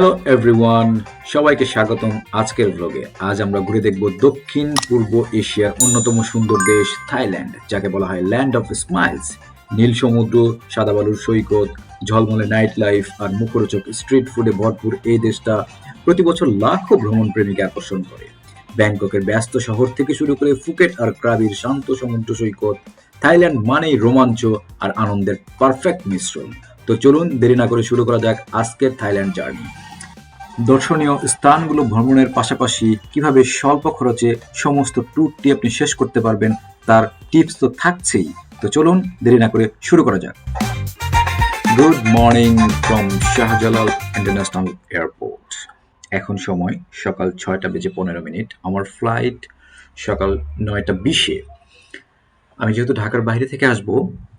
Hello everyone সবাইকে স্বাগতম আজকের ব্লগে আজ আমরা ঘুরে দেখব দক্ষিণ, পূর্ব এশিয়ার অন্যতম সুন্দর দেশ থাইল্যান্ড, যাকে বলা হয় ল্যান্ড অফ স্মাইলস নীল সমুদ্র, সাদা বালুর সৈকত, ঝলমলে নাইট লাইফ আর মুখরোচক স্ট্রিট ফুডে ভরপুর এই দেশটা প্রতি বছর লাখো ভ্রমণ প্রেমীকে আকর্ষণ করে। ব্যাংককের ব্যস্ত শহর থেকে শুরু করে ফুকেট আর ক্রাবির শান্ত সমুদ্র সৈকত, থাইল্যান্ড মানেই রোমাঞ্চ আর আনন্দের পারফেক্ট মিশ্রণ। তো চলুন দেরি না করে শুরু করা যাক আজকের থাইল্যান্ড জার্নি। দর্শনীয় স্থানগুলো ভ্রমণের পাশাপাশি কীভাবে স্বল্প খরচে সমস্ত ট্যুরটি আপনি শেষ করতে পারবেন, তার টিপস তো থাকছেই। তো চলুন, দেরি না করে শুরু করা যাক। Good morning from Shahjalal International Airport এখন সময় সকাল ছয়টা বেজে পনেরো মিনিট। আমার ফ্লাইট সকাল নয়টা বিশে। আমি যেহেতু ঢাকার বাইরে থেকে আসব,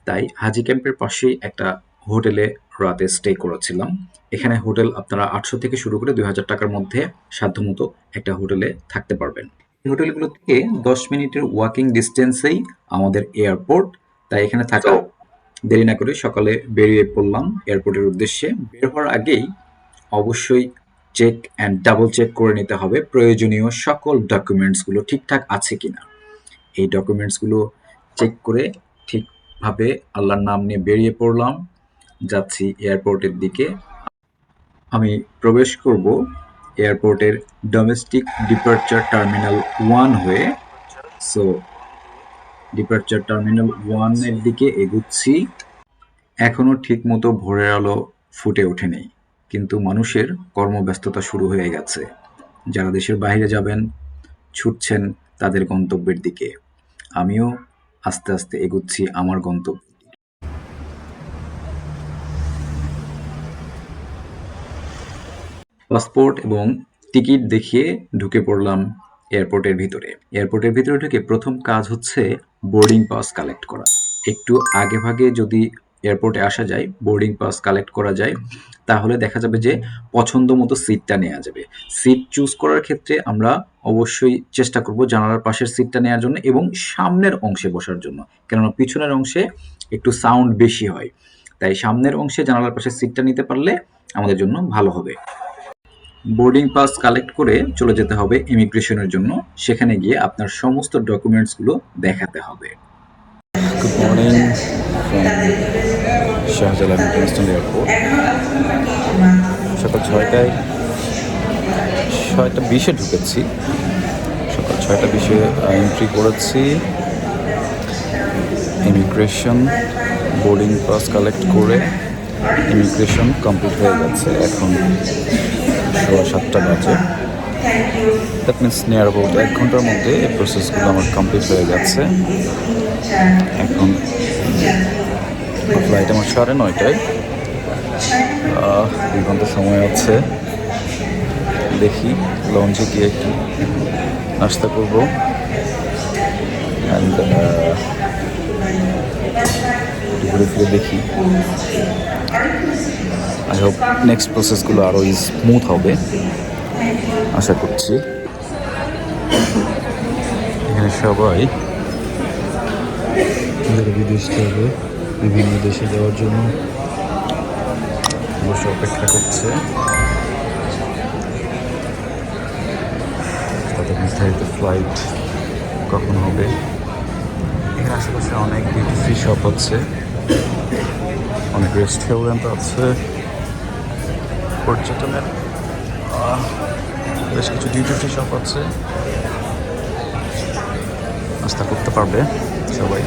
তাই হাজি ক্যাম্পের পাশেই একটা হোটেলে রাতে স্টে করেছিলাম। এখানে হোটেল আপনারা আটশো থেকে শুরু করে দুই হাজার টাকার মধ্যে সাধ্যমতো একটা হোটেলে থাকতে পারবেন। এই হোটেলগুলো থেকে দশ মিনিটের ওয়াকিং ডিস্টেন্সেই আমাদের এয়ারপোর্ট তাই এখানে থাকা দেরি না করে সকালে বেরিয়ে পড়লাম এয়ারপোর্টের উদ্দেশ্যে। বের হওয়ার আগেই অবশ্যই চেক অ্যান্ড ডাবল চেক করে নিতে হবে প্রয়োজনীয় সকল ডকুমেন্টসগুলো ঠিকঠাক আছে কিনা। এই ডকুমেন্টসগুলো চেক করে ঠিকভাবে আল্লাহর নাম নিয়ে বেরিয়ে পড়লাম। যাচ্ছি এয়ারপোর্টের দিকে। আমি প্রবেশ করব এয়ারপোর্টের ডোমেস্টিক ডিপার্চার টার্মিনাল ওয়ান হয়ে। সো ডিপার্চার টার্মিনাল ওয়ানের দিকে এগুচ্ছি। এখনও ঠিক মতো ভোরের আলো ফুটে ওঠেনি, কিন্তু মানুষের কর্মব্যস্ততা শুরু হয়ে গেছে। যারা দেশের বাইরে যাবেন, ছুটছেন তাদের গন্তব্যের দিকে। আমিও আস্তে আস্তে এগুচ্ছি আমার গন্তব্য। পাসপোর্ট এবং টিকিট দেখিয়ে ঢুকে পড়লাম এয়ারপোর্টের ভিতরে। এয়ারপোর্টের ভিতরে ঢুকে প্রথম কাজ হচ্ছে বোর্ডিং পাস কালেক্ট করা। একটু আগে ভাগে যদি এয়ারপোর্টে আসা যায়, বোর্ডিং পাস কালেক্ট করা যায়, তাহলে দেখা যাবে যে পছন্দ মতো সিটটা নেওয়া যাবে। সিট চুজ করার ক্ষেত্রে আমরা অবশ্যই চেষ্টা করব জানালার পাশের সিটটা নেওয়ার জন্য এবং সামনের অংশে বসার জন্য। কেননা পিছনের অংশে একটু সাউন্ড বেশি হয়। তাই সামনের অংশে জানালার পাশের সিটটা নিতে পারলে আমাদের জন্য ভালো হবে। বোর্ডিং পাস কালেক্ট করে চলে যেতে হবে ইমিগ্রেশনের জন্য। সেখানে গিয়ে আপনার সমস্ত ডকুমেন্টসগুলো দেখাতে হবে। Good morning Shahjalal International Airport সকাল ছয়টায়, ছয়টা বিশে ঢুকেছি। সকাল ছয়টা বিশে এন্ট্রি করেছি। ইমিগ্রেশন বোর্ডিং পাস কালেক্ট করে ইমিগ্রেশন কমপ্লিট হয়ে গেছে। এখন সোয়া সাতটা বাজে। দ্যাট মিনস নিয়ার অ্যাবাউট এক ঘণ্টার মধ্যে এই প্রসেসগুলো আমার কমপ্লিট হয়ে গেছে। এখন ফ্লাইট আমার সাড়ে নয়টায়। দুই ঘণ্টা সময় আছে। দেখি লঞ্চে গিয়ে একটু নাস্তা করব। অ্যান্ড ঘুরে ফিরে দেখি। আই হোপ নেক্সট প্রসেসগুলো আরও স্মুথ হবে। আশা করছি। এখানে সবাই বিদেশ যাবে বিভিন্ন দেশে যাওয়ার জন্য বসে অপেক্ষা করছে। তাদের নির্ধারিত ফ্লাইট কখন হবে? এখানে আশেপাশে অনেক ডিউটি ফ্রি শপ আছে। অনেক রেস্টুরেন্ট আছে। পর্যটনের বেশ কিছু ডিউটি ফ্রি শপ আছে। নাস্তা করতে পারবে সবাই।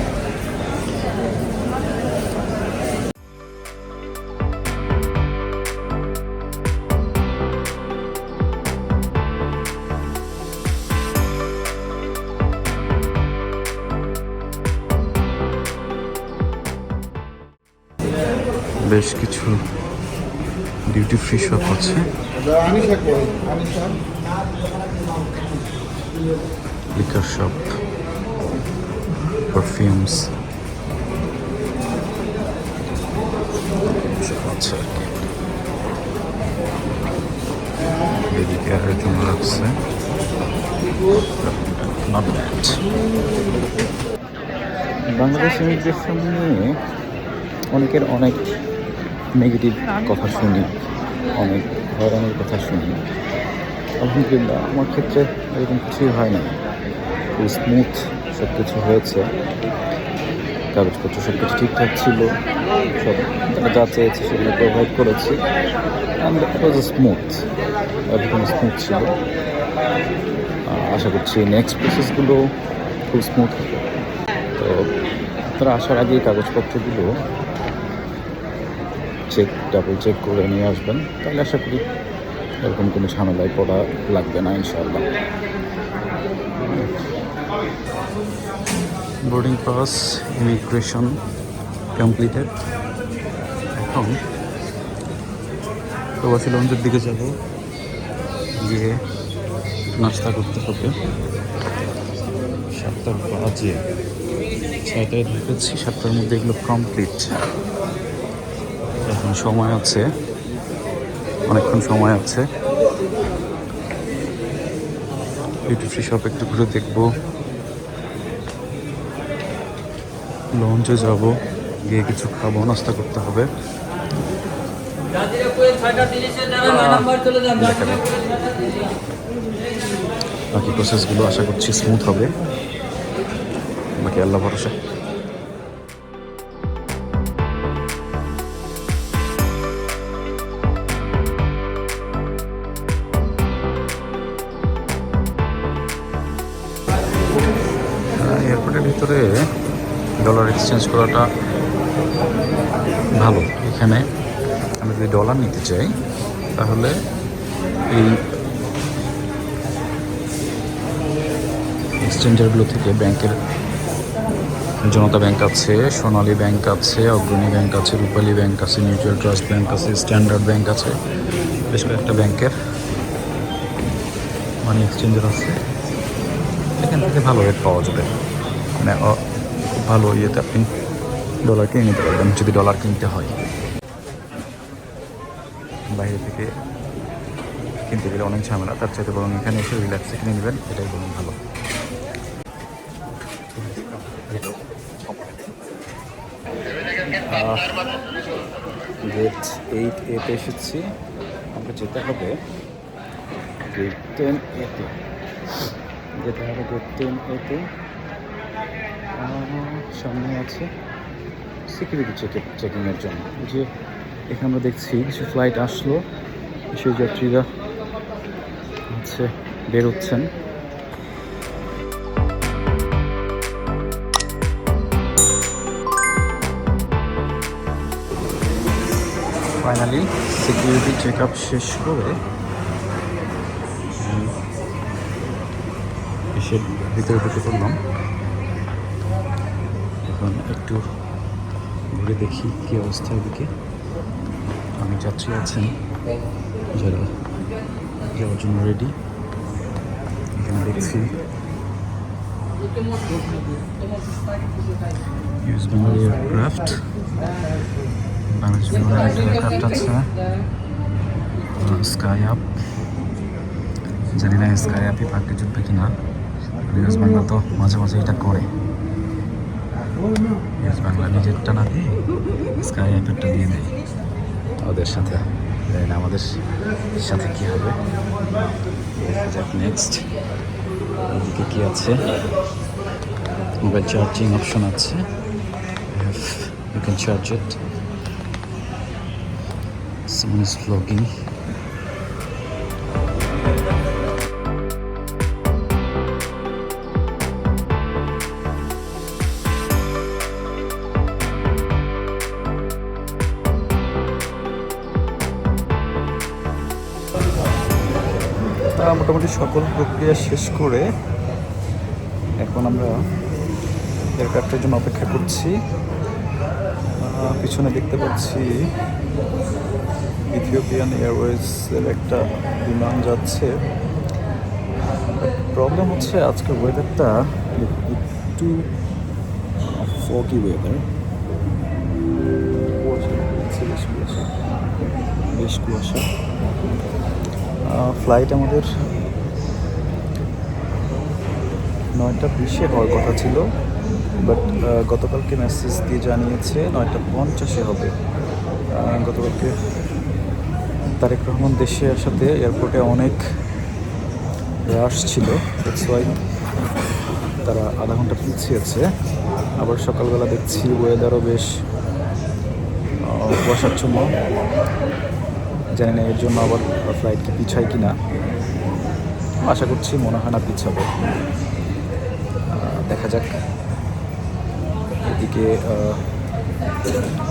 বেশ কিছু ডিউটি ফ্রি শপ আছে। লিকার শপ পারফিউমস বাংলাদেশ নিয়ে অনেকের অনেক নেগেটিভ কথা শুনি, অনেক হয়রানির কথা শুনি। আলহামদুলিল্লাহ, আমার ক্ষেত্রে এরকম কিছুই হয় না। খুব স্মুথ সব কিছু হয়েছে। কাগজপত্র সব কিছু ঠিকঠাক ছিল। সব তারা যা চেয়েছে সেগুলো প্রোভাইড করেছি। স্মুথ একদম স্মুথ ছিল। আশা করছি নেক্সট প্রসেসগুলো খুব স্মুথ হবে। তো আপনারা আসার আগেই কাগজপত্রগুলো চেক ডাবল চেক করে নিয়ে আসবেন। তাহলে আশা করি এরকম কোনো ঝামেলায় পড়া লাগবে না, ইনশাআল্লাহ। বোর্ডিং পাস ইমিগ্রেশন কমপ্লিটেড এখন প্রবাসী লঞ্চের দিকে যাব, গিয়ে নাস্তা করতে হবে। সাতটার বাজে। ছয়টায় ঢুকেছি, সাতটার মধ্যে এগুলো কমপ্লিট সময় আছে। অনেকক্ষণ সময় আছে। ডিউটি ফ্রি শপ একটু ঘুরে দেখব। লঞ্চে যাব, গিয়ে কিছু খাব, নাস্তা করতে হবে। বাকি প্রসেসগুলো আশা করছি স্মুথ হবে। বাকি আল্লাহ ভরসা। এয়ারপোর্টের ডলার এক্সচেঞ্জ করাটা ভালো। এখানে আমি যদি ডলার নিতে চাই, তাহলে এই এক্সচেঞ্জারগুলো থেকে ব্যাংকের জনতা ব্যাংক আছে, সোনালী ব্যাংক আছে, অগ্রণী ব্যাংক আছে, রূপালী ব্যাংক আছে, মিউচুয়াল ট্রাস্ট ব্যাংক আছে, স্ট্যান্ডার্ড ব্যাংক আছে, বেশ কয়েকটা ব্যাংকের মানি এক্সচেঞ্জার আছে। এখান থেকে ভালো রেট পাওয়া যাবে। মানে খুব ভালো ইয়েতে আপনি ডলার কিনে নিতে পারবেন, যদি ডলার কিনতে হয়। বাইরে থেকে কিনতে গেলে অনেক ঝামেলা, তার চাইতে বরং এখানে এসে রিল্যাক্সে কিনে নেবেন, এটাই বরং ভালো। গেট এইট এতে এসেছি। আমরা যেতে হবে গেট টেন এতে যেতে হবে গেট টেন এতে সামনে আছে সিকিউরিটি চেক চেকিংয়ের জন্য। যে এখানে আমরা দেখছি, কিছু ফ্লাইট আসলো, সেই যাত্রীরা হচ্ছে বেরোচ্ছেন ফাইনালি সিকিউরিটি চেক আপ শেষ করে এসে ভিতরে ঢুকে পড়লাম। এখন একটু ঘুরে দেখি কী অবস্থা এদিকে অনেক যাত্রী আছেন যারা যাওয়ার জন্য রেডি এখানে দেখছি US Bengal aircraft Bangladesh aircraft আছে। স্কাই আপ জানি না স্কাই আপই পার্কে জুটবে কিনা। ইউএস বাংলা তো মাঝে মাঝে এটা করে। বাংলা নিজেরটা না দিয়ে স্কাই অ্যাপেরটা দিয়ে দেয়। ওদের সাথে। জানি আমাদের সাথে কি হবে? নেক্সট এদিকে কি আছে? মোবাইল চার্জিং অপশন আছে। You can charge it someone is vlogging সকল প্রক্রিয়া শেষ করে এখন আমরা এয়ারক্রাফটের জন্য অপেক্ষা করছি। পিছনে দেখতে পাচ্ছি ইথিওপিয়ান এয়ারওয়েজের একটা বিমান যাচ্ছে। প্রবলেম হচ্ছে আজকের ওয়েদারটা একটু ফগি ওয়েদার বেশ কুয়াশা। ফ্লাইট আমাদের নয়টা বিশে হওয়ার কথা ছিল বাট গতকালকে মেসেজ দিয়ে জানিয়েছে নয়টা পঞ্চাশে হবে। গতকালকে তারেক রহমান দেশে আসাতে এয়ারপোর্টে অনেক রাশ ছিল ওয়াই তারা আধা ঘণ্টা পিছিয়েছে। আবার সকালবেলা দেখছি ওয়েদারও বেশ কুয়াশাচ্ছন্ন জানি না এর জন্য আবার ফ্লাইট কি পিছায় কি না আশা করছি মনে হয় না পিছাবে। দেখা যাক। এদিকে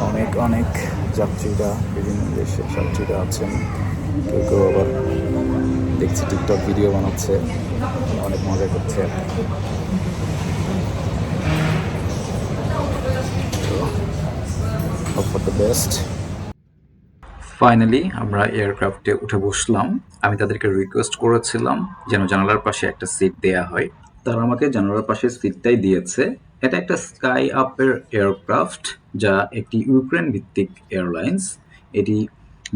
অনেক অনেক যাত্রীরা, বিভিন্ন দেশের যাত্রীরা আছেন। কেউ কেউ আবার দেখছি টিকটক ভিডিও বানাচ্ছে। অনেক মজা করছে। আর বেস্ট ফাইনালি আমরা এয়ারক্রাফটে উঠে বসলাম। আমি তাদেরকে রিকোয়েস্ট করেছিলাম যেন জানালার পাশে একটা সিট দেয়া হয়। তারা আমাকে জানালার পাশে সিটটাই দিয়েছে। এটা একটা স্কাই আপের এয়ারক্রাফট যা একটি ইউক্রেন ভিত্তিক এয়ারলাইন্স এটি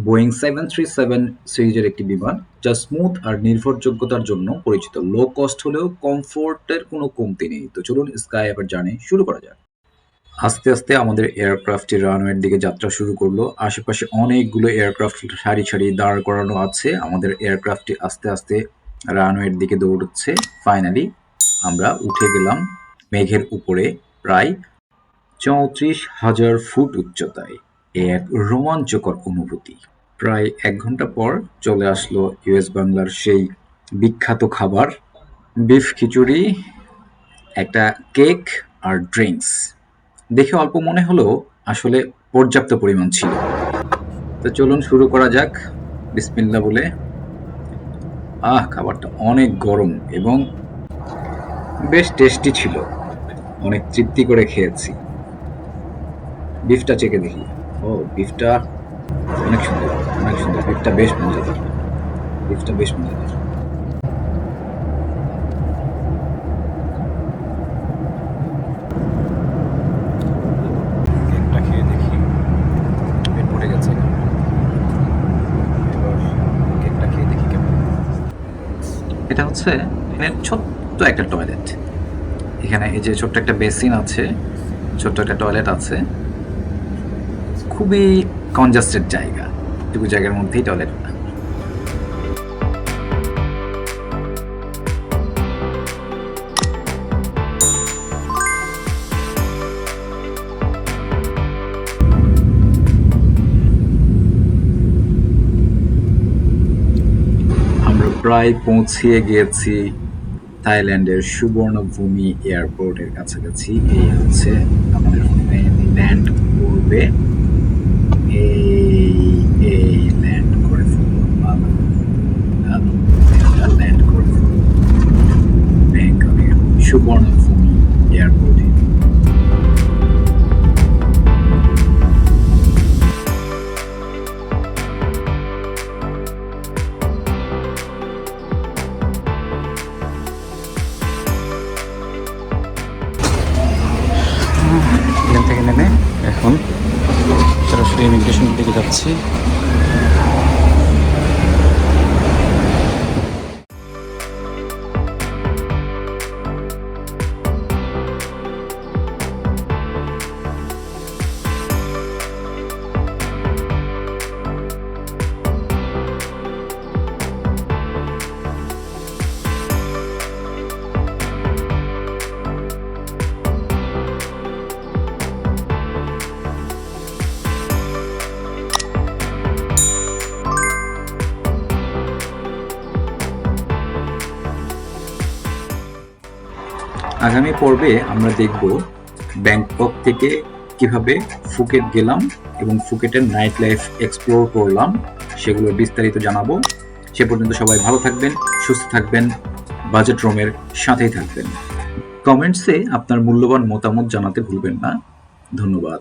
বোয়িং সেভেন থ্রি সেভেন সিরিজের একটি বিমান, যা স্মুথ আর নির্ভরযোগ্যতার জন্য পরিচিত। লো কস্ট হলেও কমফোর্টের কোনো কমতি নেই। তো চলুন স্কাই অ্যাপের জার্নি শুরু করা যাক। আস্তে আস্তে আমাদের এয়ারক্রাফটটি রানওয়ের দিকে যাত্রা শুরু করল। আশেপাশে অনেকগুলো এয়ারক্রাফট সারি সারি দাঁড় করানো আছে। আমাদের এয়ারক্রাফটটি আস্তে আস্তে রানওয়ের দিকে দৌড়চ্ছে। ফাইনালি আমরা উঠে গেলাম মেঘের উপরে প্রায় চৌত্রিশ হাজার ফুট উচ্চতায়। এ এক রোমাঞ্চকর অনুভূতি। প্রায় এক ঘণ্টা পর চলে আসলো ইউএস বাংলার সেই বিখ্যাত খাবার, বিফ খিচুড়ি, একটা কেক আর ড্রিঙ্কস। দেখে অল্প মনে হলেও আসলে পর্যাপ্ত পরিমাণ ছিল। তো চলুন শুরু করা যাক। বিসমিল্লা বলে, আহ, খাবারটা অনেক গরম এবং বেশ টেস্টি ছিল। অনেক তৃপ্তি করে খেয়েছি। বিফটা চেকে দেখি। ও বিফটা অনেক সুন্দর অনেক সুন্দর। বিফটা বেশ মজাদার। বিফটা বেশ মজাদার। কেকটা খেয়ে দেখি। পেট পড়ে গেছে। খেয়ে দেখি কেমন। এটা হচ্ছে এখানে ছোট্ট একটা টয়লেট এখানে এই যে ছোট্ট একটা বেসিন আছে, ছোট্ট একটা টয়লেট আছে। খুবই কনজাস্টেড জায়গা। এটুকু জায়গার মধ্যেই টয়লেট প্রায় পৌঁছিয়ে গিয়েছি থাইল্যান্ডের সুবর্ণভূমি এয়ারপোর্টের কাছাকাছি। এই হচ্ছে আমাদের ল্যান্ড করবে। এই এই ল্যান্ড করে ফেলল ল্যান্ড করে সুবর্ণভূমি এয়ারপোর্টে। আগামী পর্বে আমরা দেখব ব্যাংকক থেকে কীভাবে ফুকেট গেলাম এবং ফুকেটের নাইট লাইফ এক্সপ্লোর করলাম, সেগুলো বিস্তারিত জানাব। সে পর্যন্ত সবাই ভালো থাকবেন, সুস্থ থাকবেন, বাজেট রোমের সাথেই থাকবেন। কমেন্টসে আপনার মূল্যবান মতামত জানাতে ভুলবেন না। ধন্যবাদ।